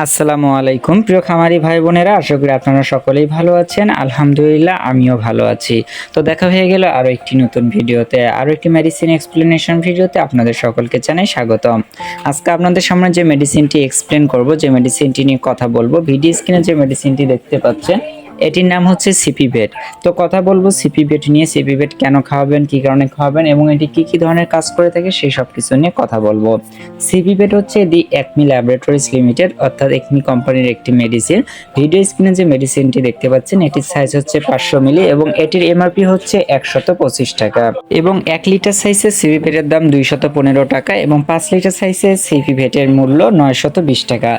আসসালামু আলাইকুম। প্রিয় খামারি ভাই বোনেরা, আশা করি আপনারা সকলেই ভালো আছেন। আলহামদুলিল্লাহ, আমিও ভালো আছি। তো দেখা হয়ে গেল আরও একটি নতুন ভিডিওতে আরও একটি মেডিসিন এক্সপ্লেনেশন ভিডিওতে আপনাদের সকলকে জানাই স্বাগতম। আজকে আপনাদের সামনে যে মেডিসিনটি এক্সপ্লেন করব, যে মেডিসিনটি নিয়ে কথা বলব ভিডিও স্ক্রিনে যে মেডিসিনটি দেখতে পাচ্ছেন এটির নাম হচ্ছে সিপি বেড। তো কথা বলব সিপি বেড নিয়ে, সিপি বেড কেন খাওয়াবেন, কি কারণে খাওয়াবেন এবং এটি কি কি ধরনের কাজ করে থাকে সেই সব কিছু নিয়ে কথা বলব। সিপি বেড হচ্ছে দি একমি ল্যাবরেটরিজ লিমিটেড, অর্থাৎ একমি কোম্পানির একটি মেডিসিন। ভিডিও স্ক্রিনে যে মেডিসিনটি দেখতে পাচ্ছেন, এটির সাইজ হচ্ছে পাঁচশো মিলি এবং এটির এমআরপি হচ্ছে একশত পঁচিশ টাকা এবং এক লিটার সাইজের সিপি বেডের দাম দুইশত পনেরো টাকা এবং পাঁচ লিটার সাইজের সিপি বেডের মূল্য নয়শত বিশ টাকা।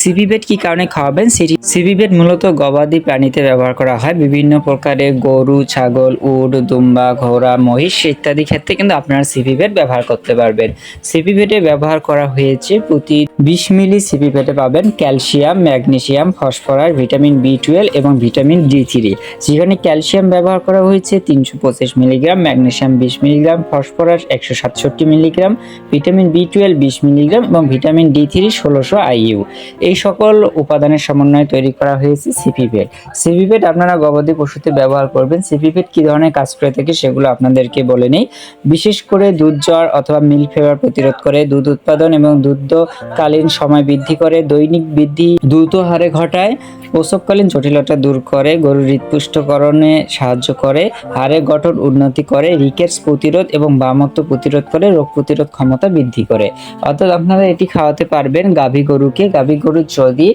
সিপি বেড কি কারণে খাওয়াবেন? সেটি সিপি বেড মূলত গবাদি প্রাণীতে ব্যবহার করা হয়। বিভিন্ন প্রকারের গরু, ছাগল, উট, দুম্বা, ঘোড়া, মহিষ ইত্যাদি ক্ষেত্রে কিন্তু আপনারা সিপি বেড ব্যবহার করতে পারবেন। সিপি বেডে ব্যবহার করা হয়েছে প্রতি বিশ মিলি সিপি বেডে পাবেন calcium, magnesium, phosphorus, vitamin B twelve এবং ভিটামিন ডি থ্রি যেখানে ক্যালসিয়াম ব্যবহার করা হয়েছে তিনশো পঁচিশ মিলিগ্রাম, ম্যাগনেসিয়াম বিশ মিলিগ্রাম, ফসফরাস একশো সাতষট্টি মিলিগ্রাম, ভিটামিন বি টুয়েলভ বিশ মিলিগ্রাম এবং ভিটামিন ডি থ্রি ষোলোশো আইইউ এই সকল উপাদানের সমন্বয়ে তৈরি করা হয়েছে সিপি বেড সিপি বেড আপনারা গবাদি পশুতে ব্যবহার করবেন। সিপি বেড কী ধরনের কাজ করে থাকে সেগুলো আপনাদেরকে বলে নেই। বিশেষ করে দুধ জ্বর অথবা মিল্ক ফেভার প্রতিরোধ করে। দুধ উৎপাদন এবং দুগ্ধকালীন সময় বৃদ্ধি করে। দৈনিক বৃদ্ধি দ্রুত হারে ঘটায়। প্রসবকালীন জটিলতা দূর করে। গরুর হৃৎপুষ্টকরণে সাহায্য করে। হাড়ে গঠন উন্নতি করে। রিকেটস প্রতিরোধ এবং বামত্ব প্রতিরোধ করে। রোগ প্রতিরোধ ক্ষমতা বৃদ্ধি করে। অর্থাৎ আপনারা এটি খাওয়াতে পারবেন গাভী গরুকে। গাভী গরুর যদি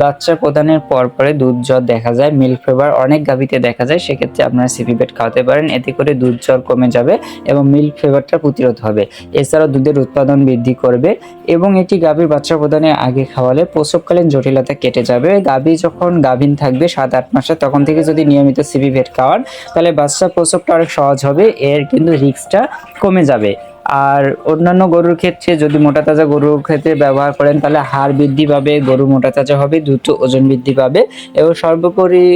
বাচ্চা প্রদানের পর পরে দুধ দেখা যায় মিল্ক ফেভার অনেক গাভীতে দেখা যায়, সেক্ষেত্রে আপনারা সিপি বেড খাওয়াতে পারেন। এতে করে দুধ জ্বর কমে যাবে এবং মিল্ক ফেভারটা প্রতিরোধ হবে। এছাড়াও দুধের উৎপাদন বৃদ্ধি করবে এবং এটি গাভীর বাচ্চা প্রদানের আগে খাওয়ালে প্রসবকালীন জটিলতা কেটে যাবে। গাভী যখন গাভীন থাকবে সাত, আট মাসে, তখন থেকে যদি নিয়মিত সিপি ভেট খাওয়ান, তাহলে বাচ্চা প্রসবটা অনেক সহজ হবে। এর কিন্তু রিস্কটা কমে যাবে। আর অন্যান্য গরুর ক্ষেত্রে যদি মোটা তাজা গরুর ক্ষেত্রে ব্যবহার করেন, তাহলে হাড় বৃদ্ধি পাবে, গরু মোটা তাজা হবে, দ্রুত ওজন বৃদ্ধি পাবে এবং সর্বোপরি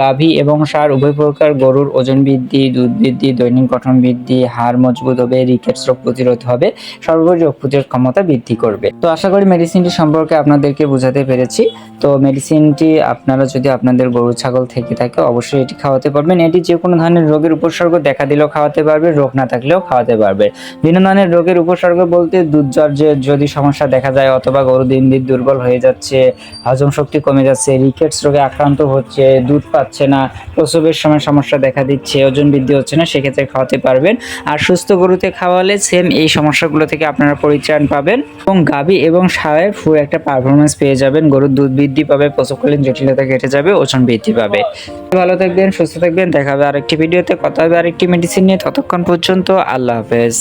গাভী এবং সার উভয় প্রকার গরুর ওজন বৃদ্ধি, দুধ বৃদ্ধি, দৈনিক গঠন বৃদ্ধি, হাড় মজবুত হবে রিকেটস রোগ প্রতিরোধ হবে, সর্বোপরি রোগ প্রতিরোধ ক্ষমতা বৃদ্ধি করবে। তো আশা করি মেডিসিনটি সম্পর্কে আপনাদেরকে বোঝাতে পেরেছি। তো মেডিসিনটি আপনারা যদি আপনাদের গরু ছাগল থেকে থাকে, অবশ্যই এটি খাওয়াতে পারবেন। এটি যে কোনো ধরনের রোগের উপসর্গ দেখা দিলেও খাওয়াতে পারবে, রোগ না থাকলেও খাওয়াতে পারবে। বিভিন্ন ধরনের রোগের উপসর্গ বলতে যে যদি সমস্যা দেখা যায় অথবা গরু দিন দিন দুর্বল হয়ে যাচ্ছে, হজম শক্তি কমে যাচ্ছে, রিকেটস রোগে আক্রান্ত হচ্ছে, দুধ পাচ্ছে না, প্রসবের সময় সমস্যা দেখা দিচ্ছে, ওজন বৃদ্ধি হচ্ছে না, সেক্ষেত্রে খাওয়াতে পারবেন। আর সুস্থ গরুতে খাওয়ালে সেম এই সমস্যাগুলো থেকে আপনারা পরিত্রাণ পাবেন এবং গাভী এবং সারের ফুল একটা পারফরমেন্স পেয়ে যাবেন। গরুর দুধ বৃদ্ধি পাবে, প্রসবকালীন জটিলতা কেটে যাবে, ওজন বৃদ্ধি পাবে। ভালো থাকবেন, সুস্থ থাকবেন, দেখা হবে আরেকটি ভিডিওতে কথা হবে আরেকটি মেডিসিন নিয়ে। ততক্ষণ পর্যন্ত আল্লাহ হাফেজ।